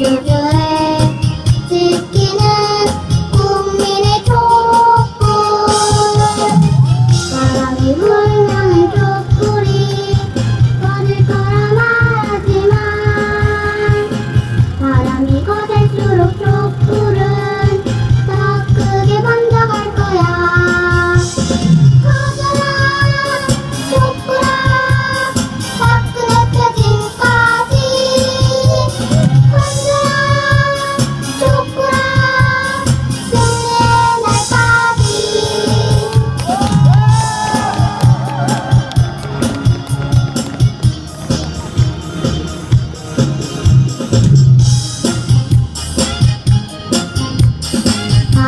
do do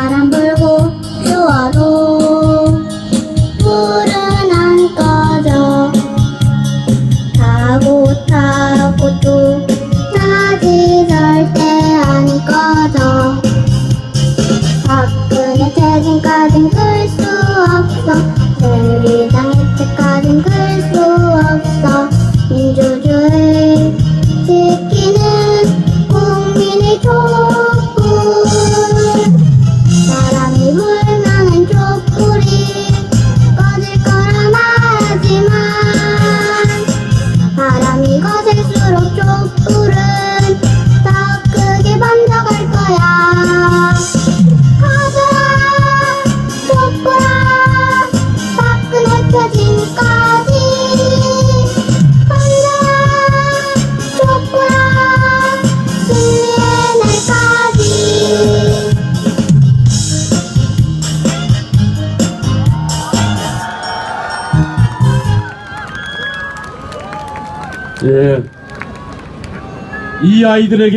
바람 불고 추워도 불은 안 꺼져. 타고 타고 또 낮이 절대 안 꺼져. 박근혜 퇴진까진 끌 수 없어. 새누리당 해체까진 끌 수 없어. 민주주의 지키는 국민의 조 사랑이 거셀수록 촛불은 예. 이 아이들에게